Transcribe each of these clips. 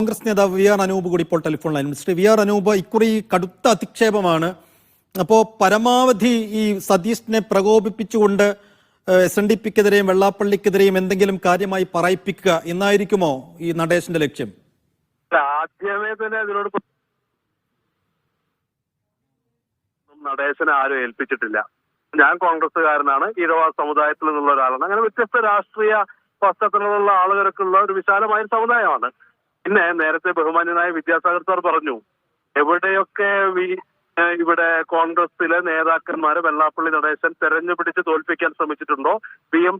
കോൺഗ്രസ് നേതാവ് V R Anoop കൂടി ഇപ്പോൾ telephone line. Mister V R Anoop ഇക്കുറി കടുത്ത അധിക്ഷേപമാണ്. അപ്പോൾ പരമാവധി ഈ സതീഷിനെ പ്രകോപിപ്പിച്ചുകൊണ്ട് എസ് എൻ ഡി പിക്കെതിരെയും വെള്ളാപ്പള്ളിക്കെതിരെയും എന്തെങ്കിലും കാര്യമായി പറയിപ്പിക്കുക എന്നായിരിക്കുമോ ഈ നടേശന്റെ ലക്ഷ്യം? ആദ്യമേ തന്നെ അതിനോട് നടേശനെ ആരും ഏൽപ്പിച്ചിട്ടില്ല. ഞാൻ കോൺഗ്രസ്സുകാരനാണ് ഈഴവ സമുദായത്തിൽ നിന്നുള്ള ഒരാളാണ്. അങ്ങനെ വ്യത്യസ്ത രാഷ്ട്രീയ പശ്ചാത്തലമുള്ള ആളുകൾക്കുള്ള ഒരു വിശാലമായ സമുദായമാണ്. പിന്നെ നേരത്തെ ബഹുമാന്യനായ വിദ്യാസാഗർ സാർ പറഞ്ഞു എവിടെയൊക്കെ ഇവിടെ കോൺഗ്രസിലെ നേതാക്കന്മാരെ വെള്ളാപ്പള്ളി നടേശൻ തെരഞ്ഞുപിടിച്ച് തോൽപ്പിക്കാൻ ശ്രമിച്ചിട്ടുണ്ടോ? പി എം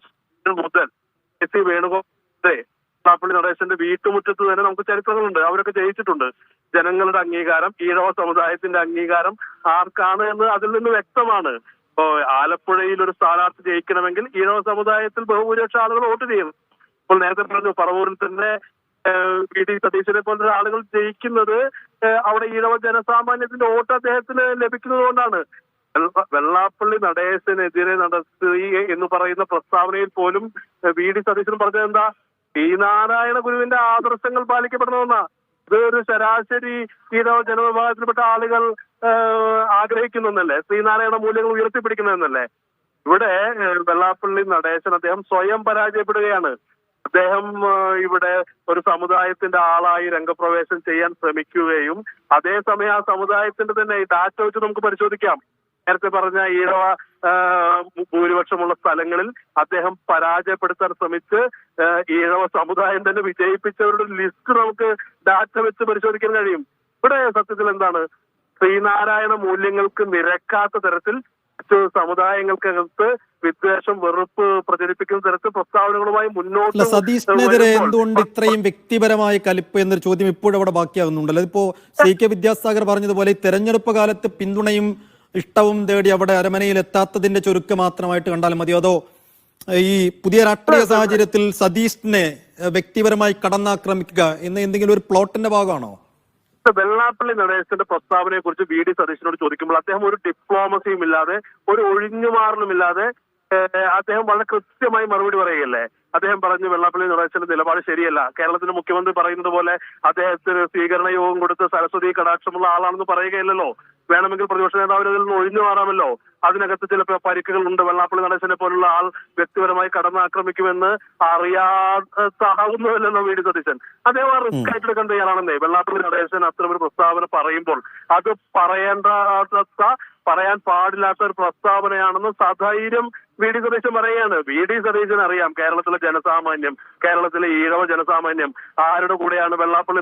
മുതൽ എസ് സി വേണുഗോപാലെ വെള്ളാപ്പള്ളി നടേശന്റെ വീട്ടുമുറ്റത്ത് തന്നെ നമുക്ക് ചരിത്രങ്ങളുണ്ട്. അവരൊക്കെ ജയിച്ചിട്ടുണ്ട്. ജനങ്ങളുടെ അംഗീകാരം ഈഴവ സമുദായത്തിന്റെ അംഗീകാരം ആർക്കാണ് എന്ന് അതിൽ നിന്ന് വ്യക്തമാണ്. ഇപ്പോ ആലപ്പുഴയിൽ ഒരു സ്ഥാനാർത്ഥി ജയിക്കണമെങ്കിൽ ഈഴവ സമുദായത്തിൽ ബഹുഭൂരിപക്ഷ ആളുകൾ വോട്ട് ചെയ്യും ഇപ്പോൾ നേരത്തെ പറഞ്ഞു പറവൂരിൽ തന്നെ വി ഡി സതീശനെ പോലുള്ള ആളുകൾ ജയിക്കുന്നത് അവിടെ ഈഴവ ജനസാമാന്യത്തിന്റെ വോട്ട് അദ്ദേഹത്തിന് ലഭിക്കുന്നത് കൊണ്ടാണ്. വെള്ള- വെള്ളാപ്പള്ളി നടേശനെതിരെ നടത്തി എന്ന് പറയുന്ന പ്രസ്താവനയിൽ പോലും വി ഡി സതീശൻ പറഞ്ഞത് എന്താ? ഈ നാരായണ ഗുരുവിന്റെ ആദർശങ്ങൾ പാലിക്കപ്പെടണമെന്നാ. ഇത് ഒരു ശരാശരി ഈഴവ ജനവിഭാഗത്തിൽപ്പെട്ട ആളുകൾ ആഗ്രഹിക്കുന്നല്ലേ ശ്രീനാരായണ മൂല്യങ്ങൾ ഉയർത്തിപ്പിടിക്കുന്നതെന്നല്ലേ? ഇവിടെ വെള്ളാപ്പള്ളി നടേശൻ അദ്ദേഹം സ്വയം പരാജയപ്പെടുകയാണ്. അദ്ദേഹം ഇവിടെ ഒരു സമുദായത്തിന്റെ ആളായി രംഗപ്രവേശം ചെയ്യാൻ ശ്രമിക്കുകയും അതേസമയം ആ സമുദായത്തിന്റെ തന്നെ ഡാറ്റ വെച്ച് നമുക്ക് പരിശോധിക്കാം. നേരത്തെ പറഞ്ഞ ഈഴവ ഭൂരിപക്ഷമുള്ള സ്ഥലങ്ങളിൽ അദ്ദേഹം പരാജയപ്പെടുത്താൻ ശ്രമിച്ച് ഈഴവ സമുദായം തന്നെ വിജയിപ്പിച്ചവരുടെ ലിസ്റ്റ് നമുക്ക് ഡാറ്റ വെച്ച് പരിശോധിക്കാൻ കഴിയും. ഇവിടെ സത്യത്തിൽ എന്താണ്? ശ്രീനാരായണ മൂല്യങ്ങൾക്ക് നിരക്കാത്ത തരത്തിൽ മറ്റു സമുദായങ്ങൾക്കകത്ത് വിദ്വേഷം വെറുപ്പ് പ്രചരിപ്പിക്കുന്ന തരത്തിൽ പ്രസ്താവനകളുമായി മുന്നോട്ട് സതീഷിനെതിരെ എന്തുകൊണ്ട് ഇത്രയും വ്യക്തിപരമായ കലിപ്പ് എന്നൊരു ചോദ്യം ഇപ്പോഴും അവിടെ ബാക്കിയാകുന്നുണ്ടല്ലോ? ഇപ്പോ സി കെ വിദ്യാസാഗർ പറഞ്ഞതുപോലെ തെരഞ്ഞെടുപ്പ് കാലത്ത് പിന്തുണയും ഇഷ്ടവും തേടി അവിടെ അരമനയിൽ എത്താത്തതിന്റെ ചുരുക്ക് മാത്രമായിട്ട് കണ്ടാൽ മതിയോ അതോ ഈ പുതിയ രാഷ്ട്രീയ സാഹചര്യത്തിൽ സതീഷിനെ വ്യക്തിപരമായി കടന്നാക്രമിക്കുക എന്ന എന്തെങ്കിലും ഒരു പ്ലോട്ടിന്റെ ഭാഗമാണോ? വെള്ളാപ്പള്ളി നടേശന്റെ പ്രസ്താവനയെ കുറിച്ച് വി ഡി സതീശനോട് ചോദിക്കുമ്പോൾ അദ്ദേഹം ഒരു ഡിപ്ലോമസിയും ഇല്ലാതെ ഒരു ഒഴിഞ്ഞുമാറലും ഇല്ലാതെ അദ്ദേഹം വളരെ കൃത്യമായി മറുപടി പറയുകയല്ലേ? അദ്ദേഹം പറഞ്ഞു വെള്ളാപ്പള്ളി നടേശന്റെ നിലപാട് ശരിയല്ല. കേരളത്തിന്റെ മുഖ്യമന്ത്രി പറയുന്നത് പോലെ അദ്ദേഹത്തിന് സ്വീകരണ യോഗം കൊടുത്ത് സരസ്വതി കടാക്ഷമുള്ള ആളാണെന്ന് പറയുകയില്ലല്ലോ. വേണമെങ്കിൽ പ്രതിപക്ഷ നേതാവിന് അതിൽ നിന്ന് ഒഴിഞ്ഞു മാറാമല്ലോ. അതിനകത്ത് ചില പരിക്കുകൾ ഉണ്ട്. വെള്ളാപ്പള്ളി നടേശനെ പോലുള്ള ആൾ വ്യക്തിപരമായി കടന്നാക്രമിക്കുമെന്ന് അറിയാത്താകുന്നതല്ലോ വി. ഡി. സതീശൻ. അദ്ദേഹം ആ റിസ്ക് ആയിട്ട് എടുക്കാൻ തയ്യാറാണെന്നേ. വെള്ളാപ്പള്ളി നടേശൻ അത്തരം ഒരു പ്രസ്താവന പറയുമ്പോൾ അത് പറയേണ്ടാത്ത പറയാൻ പാടില്ലാത്ത ഒരു പ്രസ്താവനയാണെന്ന് സധൈര്യം വി ഡി സതീശൻ പറയുകയാണ്. വി ഡി സതീശൻ അറിയാം കേരളത്തിലെ ജനസാമാന്യം കേരളത്തിലെ ഈഴവ ജനസാമാന്യം ആരുടെ കൂടെയാണ് വെള്ളാപ്പള്ളി